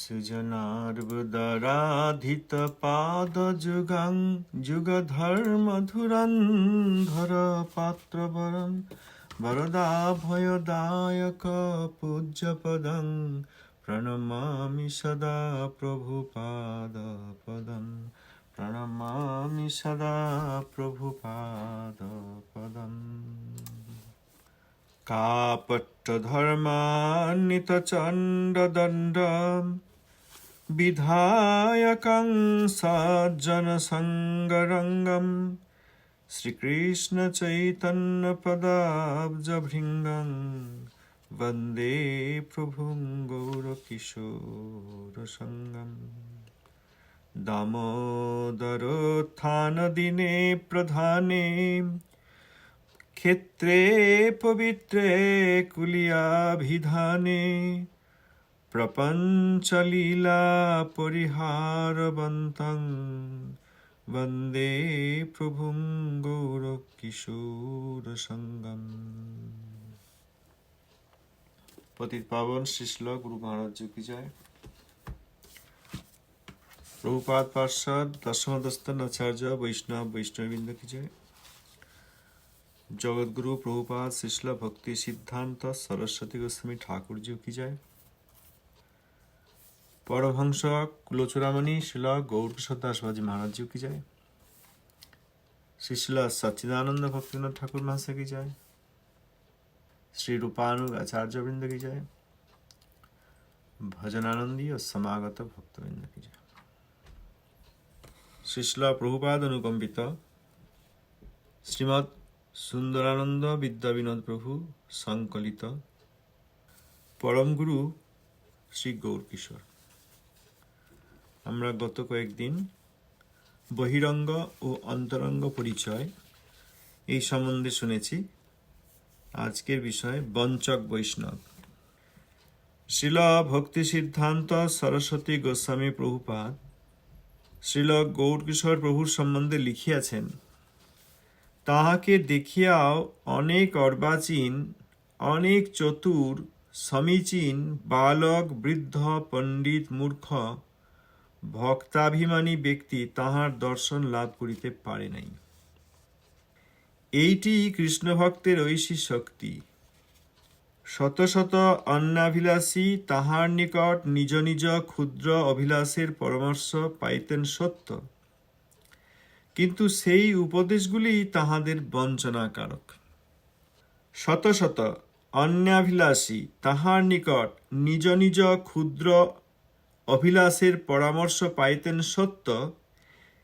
সুজনার্বুদরাধিত পাদ যুগাং যুগধর্মধুরন্ধর পাত্রবরং বরদা ভয়দায়ক পূজ্যপদং প্রণমামি সদা প্রভুপাদপদম প্রণমামি সদা প্রভুপাদপদম कापट्टधर्मान्वितचण्डदण्ड विधायकं सज्जनसङ्गरङ्गं श्रीकृष्णचैतन्यपदाब्जभृङ्गं वन्दे प्रभुं गौरकिशोरसङ्गम् दामोदरोत्थानदिने प्रधाने ক্ষেত্রে পবিত্রে কুলিয়াভিধানে প্রপঞ্চলীলা পরিহারবন্তং বন্দে প্রভুং গৌর কিশোর সঙ্গম পতিত পাবন শিশল গুরু মহারাজ কি জয় প্রভুপাদ পার্ষদ দশমদস্তন আচার্য বৈষ্ণব বৈষ্ণববৃন্দ কি জয় জগৎগুরু প্রভুপাদ শিশলা ভক্তি সিদ্ধান্ত সরস্বতী গোস্বামী ঠাকুরজি কি যায় পরমহংস কুলচূড়ামণি, শিলা গৌরকিশোর দাস বাজি মহারাজজি কি যায়? শিশলা সচ্চিদানন্দ ভক্তিনাথ ঠাকুর মহাশয় কি যায়? শ্রী রূপানুগ আচার্যবৃন্দ কি যায়? ভজনানন্দী ও সমাগত ভক্তবৃন্দ কি যায়? শিশলা প্রভুপাদ অনুকম্পিত। শ্রীমৎ সুন্দরানন্দ বিদ্যাবিনোদ প্রভু সংকলিত। পরমগুরু শ্রী গৌরকিশোর। আমরা গত কয়েকদিন বহিরঙ্গ ও অন্তরঙ্গ পরিচয় এই সম্বন্ধে শুনেছি। আজকের বিষয় বঞ্চক বৈষ্ণব। শিল ভক্তি সিদ্ধান্ত সরস্বতী গোস্বামী প্রভুপাদ শ্রীল গৌরকিশোর প্রভুর সম্বন্ধে লিখিয়াছেন, তাহাকে দেখিয়াও অনেক অর্বাচীন, অনেক চতুর, সমীচীন, বালক, বৃদ্ধ, পণ্ডিত, মূর্খ ভক্তাভিমানী ব্যক্তি তাহার দর্শন লাভ করিতে পারে নাই। এইটি কৃষ্ণ ভক্তের ঐশী শক্তি। শত শত অন্নাভিলাষী তাহার নিকট নিজ নিজ ক্ষুদ্র অভিলাষের পরামর্শ পাইতেন সত্য। কিন্তু সেই উপদেশগুলি তাহাদের বঞ্চনাকারক। শত শত অন্যাভিলাষী তাহার নিকট নিজ নিজ ক্ষুদ্র অভিলাষের পরামর্শ পাইতেন সত্য,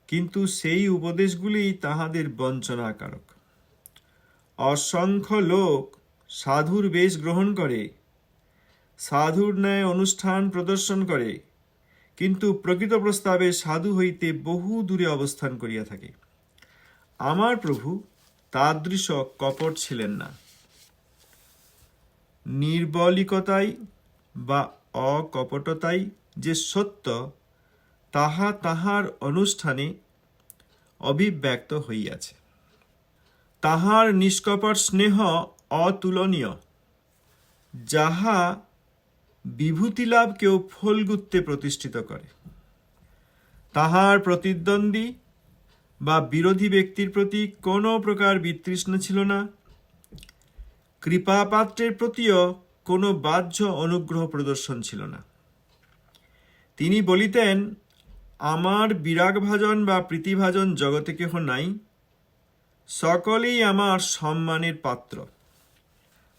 কিন্তু সেই উপদেশগুলি তাহাদের বঞ্চনাকারক। অসংখ্য লোক সাধুর বেশ গ্রহণ করে, সাধুর ন্যায় অনুষ্ঠান প্রদর্শন করে, কিন্তু প্রকৃত প্রস্তাবে সাধু হইতে বহু দূরে অবস্থান করিয়া থাকে। আমার প্রভু তাদৃশ কপট ছিলেন না। নির্বলিকতাই বা অকপটতাই যে সত্য, তাহা তাহার অনুষ্ঠানে অভিব্যক্ত হইয়াছে। তাহার নিষ্কপট স্নেহ অতুলনীয়, যাহা বিভূতি লাভকেও ফলগুত্তে প্রতিষ্ঠিত করে। তাহার প্রতিদ্বন্দ্বী বা বিরোধী ব্যক্তির প্রতি কোনো প্রকার বিতৃষ্ণ ছিল না। কৃপাপাত্রের প্রতিও কোনো বাহ্য অনুগ্রহ প্রদর্শন ছিল না। তিনি বলিতেন, আমার বিরাগভাজন বা প্রীতিভাজন জগতে কেহ নাই, সকলেই আমার সম্মানের পাত্র।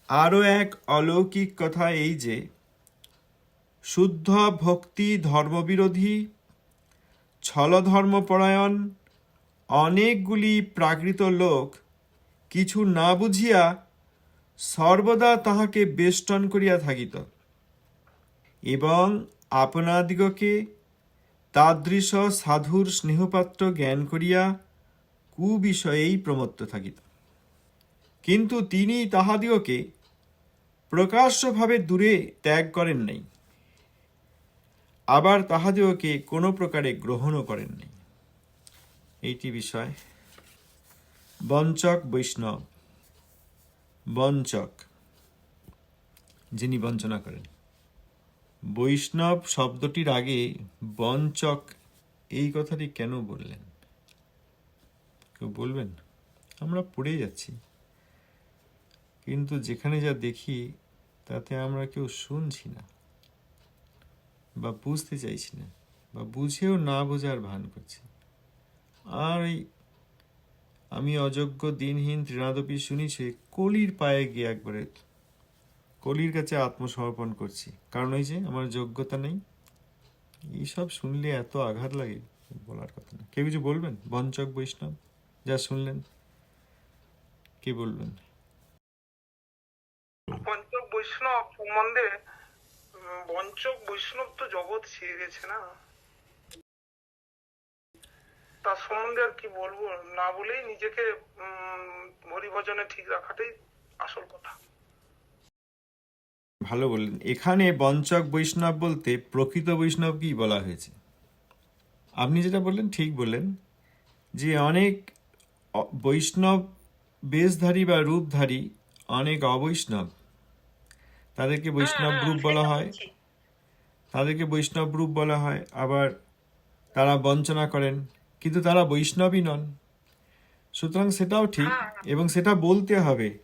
আরও এক অলৌকিক কথা এই যে, শুদ্ধ ভক্তি ধর্মবিরোধী, ছলধর্মপরায়ণ, অনেকগুলি প্রাকৃত লোক কিছু না বুঝিয়া সর্বদা তাহাকে বেষ্টন করিয়া থাকিত এবং আপনাদিগকে তাদৃশ সাধুর স্নেহপাত্র জ্ঞান করিয়া কুবিষয়েই প্রমত্ত থাকিত। কিন্তু তিনি তাহাদিগকে প্রকাশ্যভাবে দূরে ত্যাগ করেন নাই। আবার তাহাদিগকে কোনো প্রকারে গ্রহণও করেন নাই। এইটি বিষয়। বঞ্চক বৈষ্ণব। বঞ্চক, যিনি বঞ্চনা করেন। বৈষ্ণব শব্দটির আগে বঞ্চক এই কথাটি কেন বললেন? কেউ বলবেন? আমরা পড়ে যাচ্ছি। কিন্তু যেখানে যা দেখি, তাতে আমরা কেউ শুনছি না বা বুঝতে চাইছি না বা বুঝেও না বোঝার ভান করছি। আর এই আমি অযোগ্য, দিনহীন তৃণাদপি শুনিছে, কলির পায়ে গিয়ে একবারে কলির কাছে আত্মসমর্পণ করছি। কারণ ওই যে আমার যোগ্যতা নেই এইসব শুনলে এত আঘাত লাগে, বলার কথা না। কেউ কিছু বলবেন? বঞ্চক বৈষ্ণব, যা শুনলেন, কে বলবেন? পঞ্চক বৈষ্ণব সম্বন্ধে বঞ্চক বৈষ্ণব তো জগৎ ছেড়ে গেছে না। তার সম্বন্ধে আর কি বলব? না বলেই নিজেকে হরিভজনে ঠিক রাখাটাই আসল কথা। ভালো বললেন। এখানে বঞ্চক বৈষ্ণব বলতে প্রকৃত বৈষ্ণব কি বলা হয়েছে। আপনি যেটা বললেন ঠিক বললেন যে অনেক বৈষ্ণব বেশধারী বা রূপধারী অনেক অবৈষ্ণব। তাদেরকে বৈষ্ণব রূপ বলা হয়। তাদেরকে বৈষ্ণব রূপ বলা হয়। আবার তারা বঞ্চনা করেন কিন্তু তারা বৈষ্ণবই নন। সুতরাং সেটাও ঠিক এবং সেটা বলতে হবে।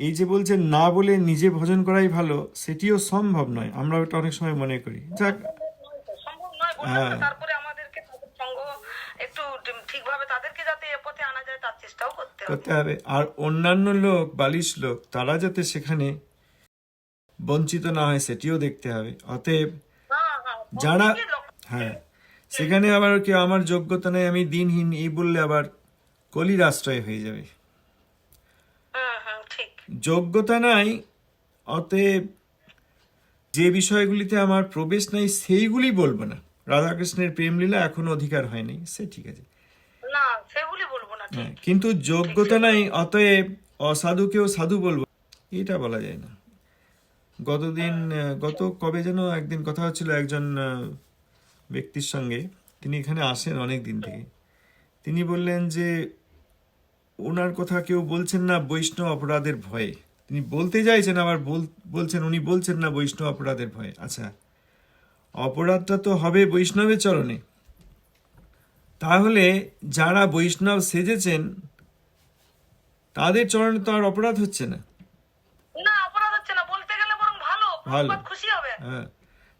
এই যে বলছে না বলে নিজে ভজন করাই ভালো সেটিও সম্ভব নয়। আমরা ওটা অনেক সময় মনে করি। যাক। হ্যাঁ। করতে হবে। আর অন্যান্য লোক বালিশ লোক তারা যাতে সেখানে বঞ্চিত না হয় সেটিও দেখতে হবে। অতএব হ্যাঁ, হ্যাঁ, যারা হ্যাঁ সেখানে আবার কেউ আমার যোগ্যতা নেই আমি দিনহীন এই বললে আবার কলির আশ্রয় হয়ে যাবে। যোগ্যতা নাই অতএব যে বিষয়গুলিতে আমার প্রবেশ নাই সেইগুলি বলব না। রাধাকৃষ্ণের প্রেমলীলা এখনও অধিকার হয়নি। সে ঠিক আছে। না সেগুলি বলব না হ্যাঁ কিন্তু যোগ্যতা নাই অতএব অসাধুকেও সাধু বলব। এটা বলা যায় না। গতদিন গত কবে যেন একদিন কথা হচ্ছিল একজন ব্যক্তির সঙ্গে। তিনি এখানে আসেন অনেক দিন থেকে। তিনি বললেন যে ওনার কথা কেউ বলছেন না বৈষ্ণব অপরাধের ভয়ে। তিনি বলতে চাইছেন আবার বল- বলছেন উনি বলছেন না বৈষ্ণব অপরাধের ভয়ে। আচ্ছা অপরাধটা তো হবে বৈষ্ণবের চরণে। তাহলে যারা বৈষ্ণব সেজেছেন তাদের চরণে তো আর অপরাধ হচ্ছে না। না অপরাধ হচ্ছে না। বলতে গেলে বরং ভালো। হ্যাঁ।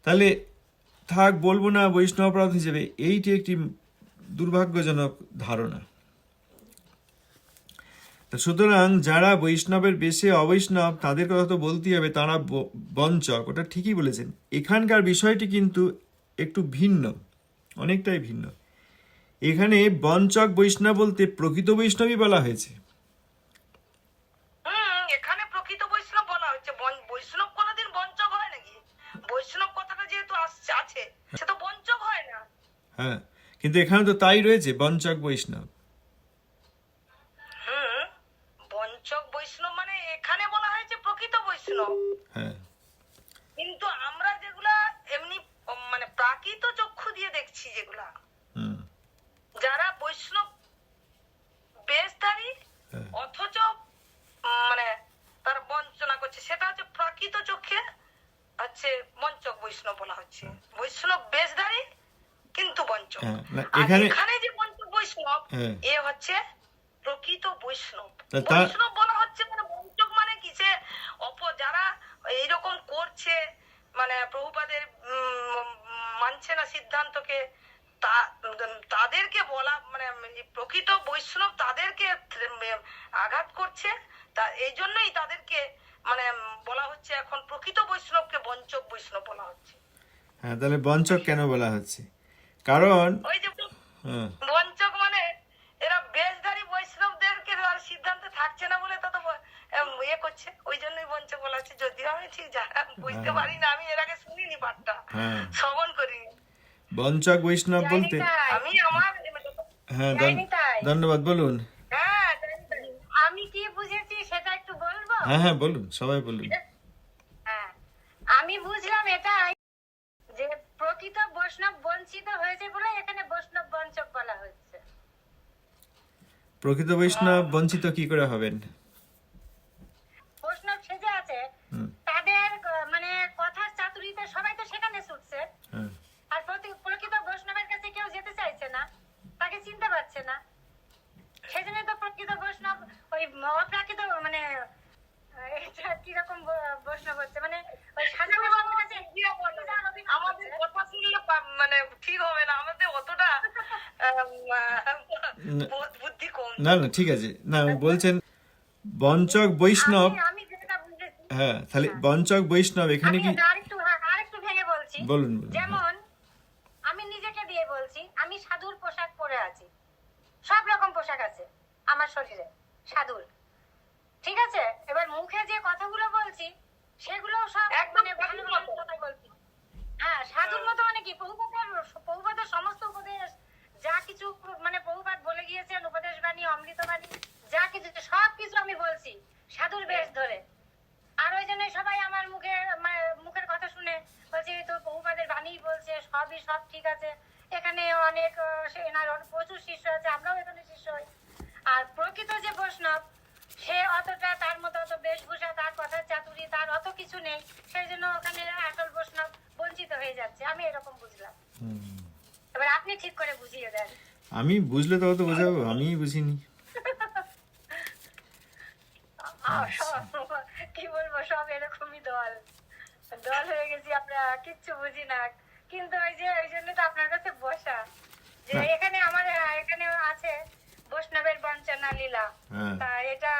তাহলে থাক বলব না বৈষ্ণব অপরাধ হিসেবে। এইটি একটি দুর্ভাগ্যজনক ধারণা। সুতরাং যারা বৈষ্ণবের বেশে অবৈষ্ণব তাদের কথা তো বলতেই হবে তারা বঞ্চক ওটা ঠিকই বলেছেন। এখানকার বিষয়টি কিন্তু একটু ভিন্ন অনেকটাই ভিন্ন। এখানে বঞ্চক বৈষ্ণব বলতে প্রকৃত বৈষ্ণবই বলা হয়েছে। এখানে প্রকৃত বৈষ্ণব বলা হচ্ছে বৈষ্ণব কোনোদিন বঞ্চক হয় নাকি? বৈষ্ণব কথাটা যেহেতু আসছে আছে সে তো বঞ্চক হয় না। হ্যাঁ কিন্তু এখানে তো তাই রয়েছে বঞ্চক বৈষ্ণব হুম বঞ্চক বৈষ্ণব মানে এখানে বলা হয়েছে প্রকৃত বৈষ্ণব হ্যাঁ। কিন্তু আমরা যেগুলা এমনি মানে প্রাকৃত চক্ষু দিয়ে দেখছি যেগুলা যারা বৈষ্ণব বেশধারী হ্যাঁ। অথচ মানে তার বঞ্চনা করছে সেটা হচ্ছে প্রাকৃত চোখে হচ্ছে বঞ্চক বৈষ্ণব বলা হচ্ছে। বৈষ্ণব বেশধারী কিন্তু বঞ্চক। হ্যাঁ, এখানে- যে বঞ্চক বৈষ্ণব হ্যাঁ। এ হচ্ছে প্রকৃত বৈষ্ণব। বৈষ্ণব বলা হচ্ছে মানে বঞ্চক মানে কি সে অপ যারা এইরকম করছে মানে প্রভুপাদের উম, মানছে সিদ্ধান্তকে তাদেরকে বলা মানে প্রকৃত বৈষ্ণব তাদেরকে আঘাত করছে। তা এই জন্যই তাদেরকে মানে বলা হচ্ছে এখন প্রকৃত বৈষ্ণবকে বঞ্চক বৈষ্ণব বলা হচ্ছে। হ্যাঁ তাহলে বঞ্চক কেন বলা হচ্ছে? কারণ ওই যে হ্যাঁ, বঞ্চক মানে এরা বেশধারী বৈষ্ণবদেরকে আর সিদ্ধান্তে থাকছে না বলে তত ইয়ে করছে। ওই জন্যই বঞ্চক বলা হচ্ছে। যদিও আমি ঠিক জানা বুঝতে পারি না আমি এর আগে শুনিনি পাঠটা। হ্যাঁ। শ্রবণ করিনি। বঞ্চক বৈষ্ণব বলতে আমি আমার হ্যাঁ ধন্যবাদ বলুন। হ্যাঁ। আমি কি বুঝেছি সেটা একটু বলব? হ্যাঁ হ্যাঁ বলুন সবাই বলুন। হ্যাঁ আমি বুঝলাম এটাই যে প্রকৃত বৈষ্ণব বঞ্চিত হয়েছে বলে এখানে বৈষ্ণব বঞ্চক বলা হচ্ছে। প্রকৃত বৈষ্ণব বঞ্চিত কি করে হবেন বৈষ্ণব সেজে আছে হুম। তাদের আহ, মানে কথার চাতুরিতে সবাই তো সেখানে উঠছে হ্যাঁ আর প্রতি- প্রকৃত বৈষ্ণবের কাছে কেউ যেতে চাইছে না তাকে চিনতে পারছে না। সেজন্য তো প্রকৃত বৈষ্ণব ওই অপ্রাকৃত মানে এটা কীরকম বৈষ্ণব হচ্ছে? মানে ওই আমাদের কথা শুনলে মানে ঠিক হবে না। আমাদের অতটা আম, আহ, বু- বুদ্ধি কম। না না ঠিক আছে। না বলছেন বঞ্চক বৈষ্ণব আমি- আমি যেটা হ্যাঁ তাহলে বঞ্চক বৈষ্ণব এখানে কি আরেকটু হ্যাঁ, আরেকটু ভেঙে বলছি। বলুন বলুন। যেমন আমি নিজেকে দিয়ে বলছি আমি সাধুর পোশাক পরে আছি সব রকম পোশাক আছে আমার শরীরে সাধুর ঠিক আছে এবার মুখে যে কথাগুলো বলছি সেগুলো সব একদম মানে ভালো সাধুর ভালো মতো। কথাই বলছি হ্যাঁ সাধুর মতো মানে কি বহুপাতের বহুপাতের সমস্ত উপদেশ যা কিছু মানে বহুপাত বলে গিয়েছেন উপদেশ অমৃত যা কিছু সব কিছু আমি বলছি সাধুর বেশ ধরে। আর ওই জন্য সবাই আমার মুখে মুখের কথা শুনে বলছে তো বহুপাদের বাণী বলছে সবই সব ঠিক আছে। এখানে অনেক এনার প্রচুর শিষ্য আছে আমরাও এখানে শিষ্য হই। আর প্রকৃত যে বৈষ্ণব সে অতটা তার মতো অত বেশভূষা তার কথার চাতুরি তার অত কিছু নেই। সেই জন্য ওখানে আসল বৈষ্ণব বঞ্চিত হয়ে যাচ্ছে। আমি এরকম বুঝলাম। এবার আপনি ঠিক করে বুঝিয়ে দেন। আমি বুঝলে তবে তো বোঝাবো আমি বুঝিনি। কি বলব সব এরকমই দল। দল হয়ে গেছি আমরা কিচ্ছু বুঝি না। কিন্তু ওই যে ওই জন্য তো আপনার কাছে বসা। যে হ্যাঁ। এখানে আমার এখানে আছে বৈষ্ণবের বঞ্চনা লীলা। হ্যাঁ। তা এটা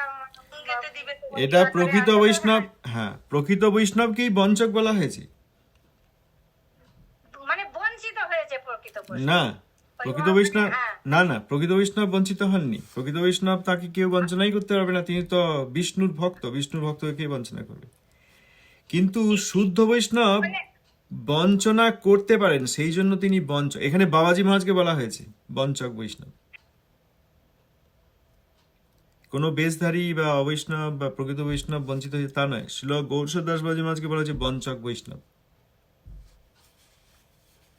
এটা প্রকৃত বৈষ্ণব হ্যাঁ প্রকৃত বৈষ্ণবকেই বঞ্চক বলা হয়েছে। মানে বঞ্চিত হয়েছে প্রকৃত বৈষ্ণব। না প্রকৃত বৈষ্ণব। না না, প্রকৃত বৈষ্ণব বঞ্চিত হননি। প্রকৃত বৈষ্ণব তাকে কেউ বঞ্চনাই করতে পারবে না, তিনি তো বিষ্ণুর ভক্ত, বিষ্ণুর ভক্তকে কে বঞ্চনা করবে? কিন্তু শুদ্ধ বৈষ্ণব বঞ্চনা করতে পারেন, সেই জন্য তিনি বঞ্চ এখানে বাবাজি মহারাজকে বলা হয়েছে, বঞ্চক বৈষ্ণব। কোনো বেশধারী বা অবৈষ্ণব বা প্রকৃত বৈষ্ণব বঞ্চিত হয়েছে তা নয় শিল গৌরসর দাস বাবাজি বলা হয়েছে বঞ্চক বৈষ্ণব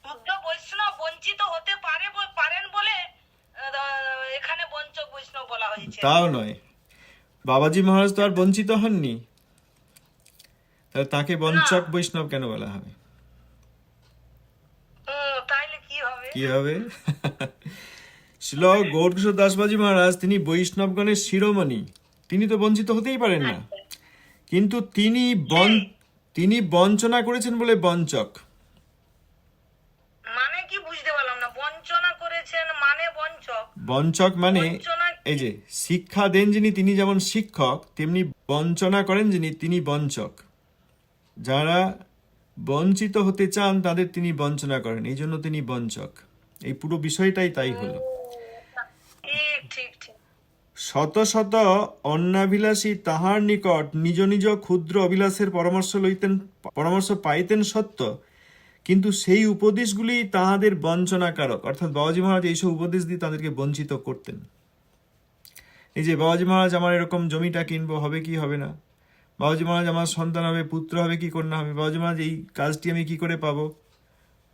শুদ্ধ বৈষ্ণব বঞ্চিত হতে পারে ব- পারেন বলে আহ, এখানে বঞ্চক বৈষ্ণব বলা হয়েছে তাও নয়। বাবাজি মহারাজ তো আর বঞ্চিত হননি। তাহলে তাকে বঞ্চক বৈষ্ণব কেন বলা হবে? কি হবে? শিল গৌরকিশোর দাসবাজি মহারাজ তিনি বৈষ্ণবগণের শিরোমণি। তিনি তো বঞ্চিত হতেই পারেন না। কিন্তু তিনি বন তিনি বঞ্চনা করেছেন বলে বঞ্চক। মানে কি বুঝতে পারলাম না? বঞ্চনা করেছেন মানে বঞ্চক? বঞ্চক মানে এই যে শিক্ষা দেন যিনি তিনি যেমন শিক্ষক তেমনি বঞ্চনা করেন যিনি তিনি বঞ্চক। যারা বঞ্চিত হতে চান তাদের তিনি বঞ্চনা করেন। এই জন্য তিনি বঞ্চক। এই পুরো বিষয়টাই তাই হলো। শত শত অন্নাভিলাষী তাহার নিকট নিজ নিজ ক্ষুদ্র অভিলাষের পরামর্শ লইতেন পরামর্শ পাইতেন সত্য কিন্তু সেই উপদেশগুলি তাহাদের বঞ্চনাকারক। অর্থাৎ বাবাজি মহারাজ এইসব উপদেশ দিয়ে তাদেরকে বঞ্চিত করতেন। এই যে বাবাজি মহারাজ, আমার এরকম জমিটা কিনবো, হবে কি, হবে না? বাবাজি মহারাজ আমার সন্তান হবে, পুত্র হবে, কি কন্যা হবে? বাবাজি মহারাজ, এই কাজটি আমি কি করে পাবো?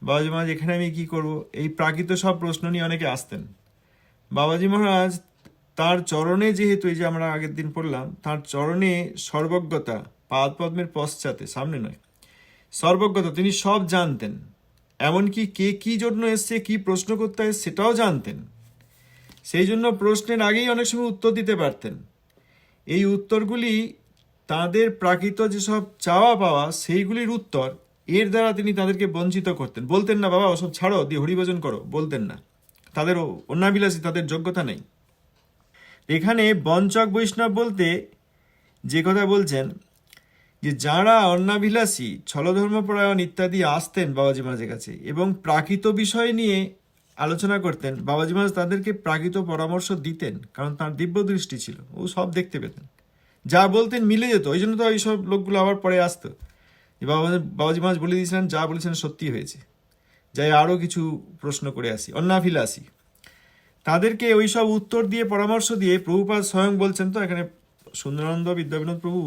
বাবাজি মহারাজ, এখানে আমি কি করব? এই প্রাকৃত সব প্রশ্ন নিয়ে অনেকে আসতেন। বাবাজি মহারাজ, তার চরণে যেহেতু, এই যে আমরা আগের দিন পড়লাম, তার চরণে সর্বজ্ঞতা পাদ পদ্মের পশ্চাতে, সামনে নয়, সর্বজ্ঞতা, তিনি সব জানতেন। এমনকি কে কি জন্য এসছে, কি প্রশ্ন করতে হয়, সেটাও জানতেন। সেই জন্য প্রশ্নের আগেই অনেক সময় উত্তর দিতে পারতেন। এই উত্তরগুলি তাদের প্রাকৃত যেসব চাওয়া পাওয়া, সেইগুলির উত্তর এর দ্বারা তিনি তাদেরকে বঞ্চিত করতেন। বলতেন না, বাবা, ওসব ছাড়ো, দিয়ে হরিভজন করো। বলতেন না। তাদের অন্যাবিলাসী তাদের যোগ্যতা নেই। এখানে বঞ্চক বৈষ্ণব বলতে যে কথা বলছেন, যে যারা অন্নাভিলাষী ছলধর্মপরায়ণ ইত্যাদি আসতেন বাবাজি মাঝে কাছে এবং প্রাকৃত বিষয় নিয়ে আলোচনা করতেন। বাবাজি মহারাজ তাদেরকে প্রাকৃত পরামর্শ দিতেন, কারণ তার দিব্য দৃষ্টি ছিল। ও সব দেখতে পেতেন। যা বলতেন মিলে যেত ওই জন্য তো এইসব লোকগুলো আবার পরে আসতো। যে বাবা বাবাজি মহারাজ বলে দিয়েছিলেন, যা বলেছেন সত্যি হয়েছে। যাই আরও কিছু প্রশ্ন করে আসি। অন্নাভিলাষী, তাদেরকে ওই সব উত্তর দিয়ে পরামর্শ দিয়ে প্রভুপাদ স্বয়ং বলছেন তো, এখানে সুন্দরানন্দ বিদ্যাবিনোদ প্রভু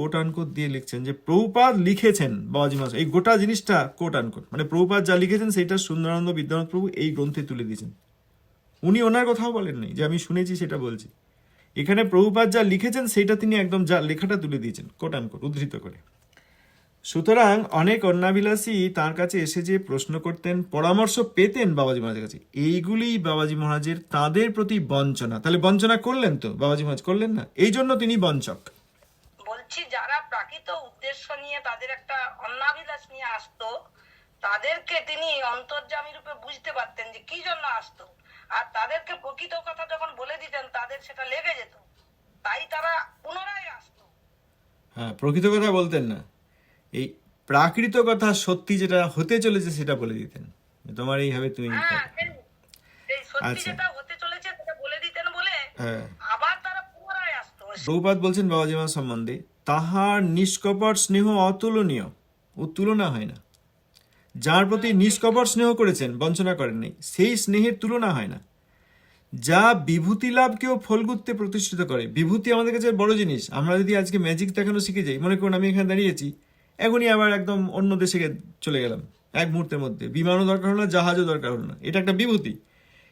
কোট আনকোট দিয়ে লিখছেন যে, প্রভুপাদ লিখেছেন, বাবাজি মাস এই গোটা জিনিসটা কোট আনকোট মানে প্রভুপাদ যা লিখেছেন সেটা সুন্দরানন্দ বিদ্যানাথ প্রভু এই গ্রন্থে তুলে দিয়েছেন। উনি ওনার কথাও বলেননি, যে আমি শুনেছি সেটা বলছি। এখানে প্রভুপাদ যা লিখেছেন সেটা তিনি একদম যা লেখাটা তুলে দিয়েছেন কোট আনকোট উদ্ধৃত করে। সুতরাং অনেক অন্যাবিলাসী তার কাছে এসে যে প্রশ্ন করতেন, পরামর্শ পেতেন বাবাজি মহারাজের কাছে, এইগুলি বাবাজি মহারাজের তাদের প্রতি বঞ্চনা। তাহলে বঞ্চনা করলেন তো বাবাজি মহারাজ, করলেন না? এই জন্য তিনি বঞ্চক। বলছি যারা প্রাকৃত উদ্দেশ্য নিয়ে তাদের একটা অন্নাবিলাস নিয়ে আসতো তাদেরকে তিনি অন্তর্যামী রূপে বুঝতে পারতেন যে কি জন্য আসতো। আর তাদেরকে প্রকৃত কথা যখন বলে দিতেন তাদের সেটা লেগে যেত। তাই তারা পুনরায় আসতো। হ্যাঁ প্রকৃত কথা বলতেন না। এই প্রাকৃত কথা সত্যি যেটা হতে চলেছে সেটা বলে দিতেন। তোমার এইভাবে তুমি হ্যাঁ আচ্ছা। যেটা হতে চলেছে সেটা বলে দিতেন বলে হ্যাঁ। আবার তারা পুনরায় আসতো। প্রভুপাত বলছেন বাবাজি মা সম্বন্ধে তাহার নিষ্কপট স্নেহ অতুলনীয় ও তুলনা হয় না। যার প্রতি নিষ্কপট স্নেহ করেছেন, বঞ্চনা করেননি, সেই স্নেহের তুলনা হয় না। যা বিভূতি লাভকেও ফলগুত্তে প্রতিষ্ঠিত করে। বিভূতি আমাদের কাছে বড় জিনিস। আমরা যদি আজকে ম্যাজিক দেখানো শিখে যাই, মনে করুন আমি এখানে দাঁড়িয়েছি, এখনই আবার একদম অন্য দেশে চলে গেলাম এক মুহূর্তের মধ্যে। বিমানও দরকার হলো না, জাহাজও দরকার হলো না। এটা একটা বিভূতি।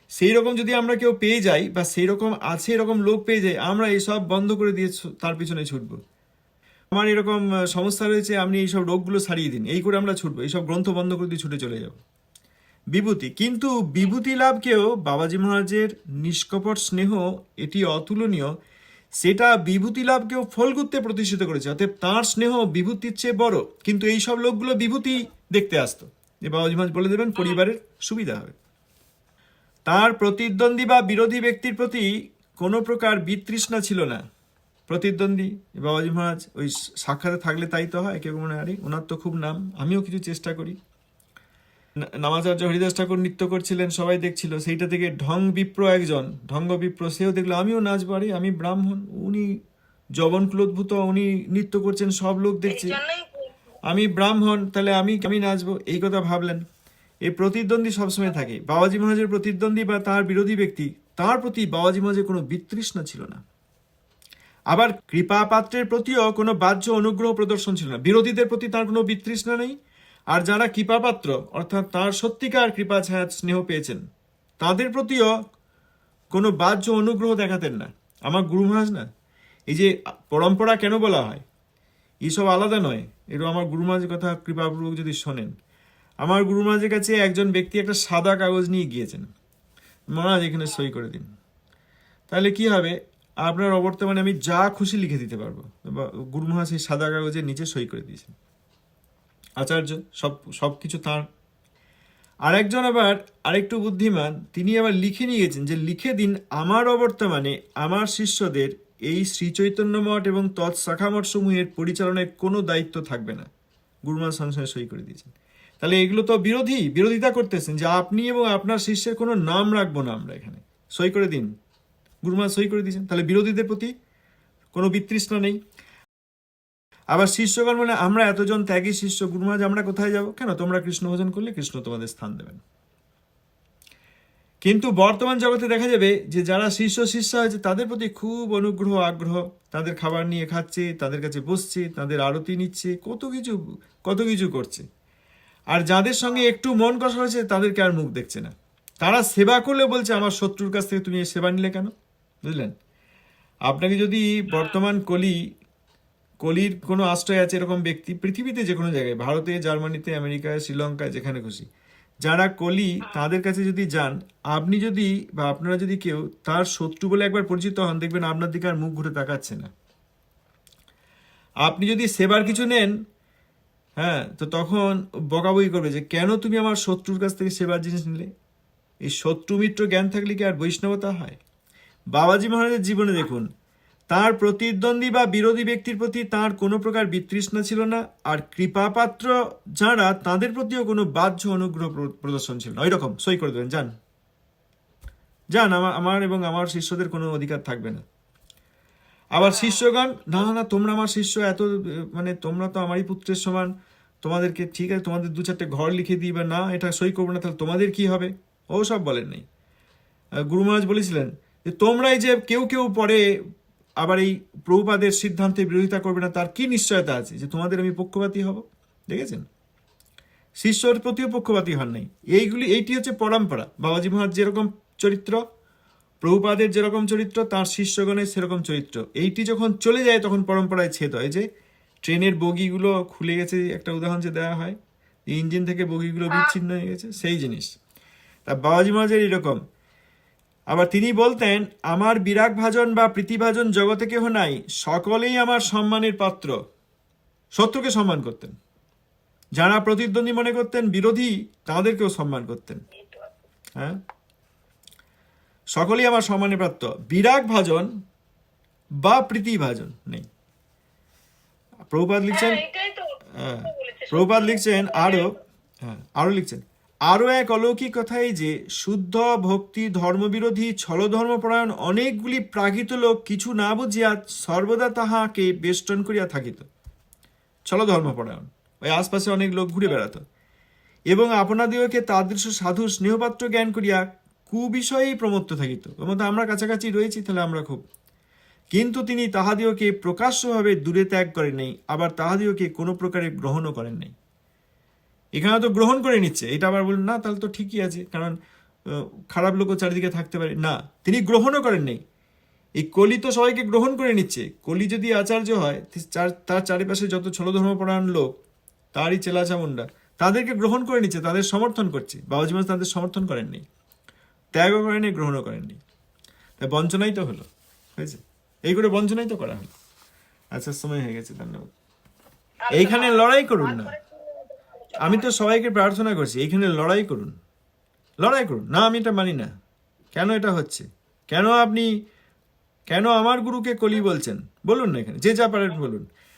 সেই রকম যদি আমরা কেউ পেয়ে যাই বা সেই রকম আছে, এরকম লোক পেয়ে যাই, আমরা এইসব বন্ধ করে দিয়ে তার পিছনে ছুটবো। আমার এরকম সমস্যা রয়েছে, আপনি এইসব রোগগুলো সারিয়ে দিন। এই করে আমরা ছুটবো, এইসব গ্রন্থ বন্ধ করে দিয়ে ছুটে চলে যাব। বিভূতি, কিন্তু বিভূতি লাভকেও বাবাজি মহারাজের নিষ্কপট স্নেহ এটি অতুলনীয়। সেটা বিভূতি লাভকেও ফলগুত্তে প্রতিষ্ঠিত করেছে, অতএব তাঁর স্নেহ বিভূতির চেয়ে বড়। কিন্তু এই সব লোকগুলো বিভূতি দেখতে আসতো। যে বাবাজি মহারাজ বলে দেবেন, পরিবারের সুবিধা হবে। তার প্রতিদ্বন্দ্বী বা বিরোধী ব্যক্তির প্রতি কোনো প্রকার বিতৃষ্ণা ছিল না। প্রতিদ্বন্দ্বী বাবাজি মহারাজ ওই সাক্ষাতে থাকলে তাই তো হয় কেউ মনে আরে ওনার তো খুব নাম আমিও কিছু চেষ্টা করি। নামাচার্য হরিদাস ঠাকুর নৃত্য করছিলেন সবাই দেখছিল সেইটা থেকে ঢং বিপ্র একজন ঢঙ্গ বিপ্র সেও দেখল আমিও নাচ পারি আমি ব্রাহ্মণ উনি জবন কুলোদ্ভূত উনি নৃত্য করছেন সব লোক দেখছে। আমি ব্রাহ্মণ তাহলে আমি আমি নাচবো এই কথা ভাবলেন। এই প্রতিদ্বন্দ্বী সবসময় থাকে। বাবাজি মহারাজের প্রতিদ্বন্দ্বী বা তার বিরোধী ব্যক্তি তার প্রতি বাবাজি মহারাজের কোনো বিতৃষ্ণা ছিল না। আবার কৃপা পাত্রের প্রতিও কোনো বাহ্য অনুগ্রহ প্রদর্শন ছিল না। বিরোধীদের প্রতি তার কোনো বিতৃষ্ণা নেই। আর যারা কৃপাপাত্র, অর্থাৎ তার সত্যিকার কৃপা ছায়া স্নেহ পেয়েছেন, তাদের প্রতিও কোনো বাহ্য অনুগ্রহ দেখাতেন না। আমার গুরু মহারাজ না, এই যে পরম্পরা কেন বলা হয়? এইসব আলাদা নয়। এরও আমার গুরু মহারাজের কথা কৃপাপূর্বক যদি শোনেন। আমার গুরু মহারাজের কাছে একজন ব্যক্তি একটা সাদা কাগজ নিয়ে গিয়েছেন। মহারাজ এখানে সই করে দিন। তাহলে কি হবে? আপনার অবর্তমানে আমি যা খুশি লিখে দিতে পারব। গুরু মহারাজ সেই সাদা কাগজের নিচে সই করে দিয়েছেন। আচার্য, সব সব কিছু তাঁর। আরেকজন আবার আরেকটু বুদ্ধিমান, তিনি আবার লিখে নিয়ে গেছেন যে, লিখে দিন আমার অবর্তমানে আমার শিষ্যদের এই শ্রী চৈতন্য মঠ এবং তৎশাখা মঠ সমূহের পরিচালনায় কোনো দায়িত্ব থাকবে না। গুরুমান সংসারে সই করে দিয়েছেন। তাহলে এগুলো তো বিরোধী, বিরোধিতা করতেছেন যে, আপনি এবং আপনার শিষ্যের কোনো নাম রাখব না আমরা এখানে। সই করে দিন। গুরুমান সই করে দিয়েছেন। তাহলে বিরোধীদের প্রতি কোনো বিতৃষ্ণা নেই। আবার শিষ্যগণ মানে আমরা এতজন ত্যাগী শিষ্য গুরু মহারাজ আমরা কোথায় যাব? কেন? তোমরা কৃষ্ণ ভোজন করলে কৃষ্ণ তোমাদের স্থান দেবেন। কিন্তু বর্তমান জগতে দেখা যাবে যে যারা শিষ্য শিষ্য হয়েছে, তাদের প্রতি খুব অনুগ্রহ, আগ্রহ। তাদের খাবার নিয়ে খাচ্ছে, তাদের কাছে বসছে, তাদের আরতি নিচ্ছে, কত কিছু কত কিছু করছে। আর যাদের সঙ্গে একটু মন কষা হয়েছে, তাদেরকে আর মুখ দেখছে না। তারা সেবা করলে বলছে, আমার শত্রুর কাছ থেকে তুমি সেবা নিলে কেন? বুঝলেন? আপনাকে যদি বর্তমান কলি, কলির কোনো আশ্রয় আছে এরকম ব্যক্তি, পৃথিবীতে যে কোনো জায়গায়, ভারতে, জার্মানিতে, আমেরিকায়, শ্রীলঙ্কায়, যেখানে খুশি, যারা কলি তাদের কাছে যদি যান, আপনি যদি বা আপনারা যদি কেউ তার শত্রু বলে একবার পরিচিত হন, দেখবেন আপনার দিকে আর মুখ ঘুরে তাকাচ্ছে না। আপনি যদি সেবার কিছু নেন হ্যাঁ তো তখন বকাবকি করবে যে, কেন তুমি আমার শত্রুর কাছ থেকে সেবার জিনিস নিলে? এই শত্রু মিত্র জ্ঞান থাকলে কি আর বৈষ্ণবতা হয়? বাবাজি মহারাজের জীবনে দেখুন। তার প্রতিদ্বন্দ্বী বা বিরোধী ব্যক্তির প্রতি তার কোনো প্রকার বিতৃষ্ণা ছিল না, আর কৃপাপাত্র যারা তাদের প্রতিও কোনো বাহ্য অনুগ্রহ প্র- প্রদর্শন ছিল না। ওই রকম সই করে দেবেন, যান। যান আমার আমার এবং আমার শিষ্যদের কোনো অধিকার থাকবে না। আবার শিষ্যগণ, না না, তোমরা আমার শিষ্য, এত মানে তোমরা তো আমারই পুত্রের সমান, তোমাদেরকে ঠিক আছে, তোমাদের দু চারটে ঘর লিখে দিই, বা না, এটা সই করব না, তাহলে তোমাদের কি হবে? ও সব বলেন নাই। গুরু মহারাজ বলেছিলেন তোমরাই যে কেউ কেউ পরে আবার এই প্রভুপাদের সিদ্ধান্তে বিরোধিতা করবে না তার কি নিশ্চয়তা আছে যে তোমাদের আমি পক্ষপাতী হব? দেখেছেন? শিষ্যর প্রতিও পক্ষপাতী হন নাই। এইগুলি এইটি হচ্ছে পরম্পরা। বাবাজি মহারাজ যেরকম চরিত্র প্রভুপাদের যেরকম চরিত্র তার শিষ্যগণের সেরকম চরিত্র। এইটি যখন চলে যায় তখন পরম্পরায় ছেদ হয়। যে ট্রেনের বগিগুলো খুলে গেছে একটা উদাহরণ যে দেওয়া হয় ইঞ্জিন থেকে বগিগুলো বিচ্ছিন্ন হয়ে গেছে সেই জিনিস। তা বাবাজি মহারাজের এরকম। আবার তিনি বলতেন আমার বিরাগ ভাজন বা প্রীতিভাজন জগতে কেহ নাই সকলেই আমার সম্মানের পাত্র। শত্রুকে সম্মান করতেন। যারা প্রতিদ্বন্দ্বী মনে করতেন বিরোধী তাদেরকেও সম্মান করতেন। হ্যাঁ? সকলেই আমার সম্মানের পাত্র। বিরাগ ভাজন বা প্রীতি ভাজন নেই। প্রভুপাত লিখছেন হ্যাঁ, হ্যাঁ। প্রভুপাত লিখছেন আরও হ্যাঁ আরও লিখছেন আরও এক অলৌকিক কথাই যে, শুদ্ধ, ভক্তি, ধর্মবিরোধী, ছলধর্মপরায়ণ অনেকগুলি প্রাকৃত লোক কিছু না বুঝিয়া সর্বদা তাহাকে বেষ্টন করিয়া থাকিত। ছলধর্মপরায়ণ, ওই আশপাশে অনেক লোক ঘুরে বেড়াত। এবং আপনাদিওকে তাদৃশ সাধু স্নেহপাত্র জ্ঞান করিয়া কুবিষয়েই প্রমত্ত থাকিত। ওর মধ্যে আমরা কাছাকাছি রয়েছি, তাহলে আমরা খুব। কিন্তু তিনি তাহাদিওকে প্রকাশ্যভাবে দূরে ত্যাগ করেন নাই, আবার তাহাদিওকে কোনো প্রকারে গ্রহণও করেন নাই। এখানে তো গ্রহণ করে নিচ্ছে। এটা আবার বলুন না তাহলে তো ঠিকই আছে কারণ খারাপ লোকও চারিদিকে থাকতে পারে। না তিনি গ্রহণও করেন নাই। এই কলি তো সবাইকে গ্রহণ করে নিচ্ছে। কলি যদি আচার্য হয় তার চারিপাশে যত ছলধর্মপরায়ণ লোক তারই চেলা চামুন্ডা তাদেরকে গ্রহণ করে নিচ্ছে তাদের সমর্থন করছে। বাবাজি মহারাজ তাদের সমর্থন করেননি ত্যাগও করেননি গ্রহণও করেননি তাই বঞ্চনাই তো হলো হয়েছে? এই করে বঞ্চনাই তো করা হলো। আচ্ছা সময় হয়ে গেছে ধন্যবাদ। এইখানে লড়াই করুন না। আমি তো সবাইকে প্রার্থনা করছি, এইখানে লড়াই করুন। লড়াই করুন। না, আমি এটা মানি না। কেন এটা হচ্ছে? কেন আপনি, কেন আমার গুরুকে কলি বলছেন? বলুন না এখানে, যে যা পারেন বলুন।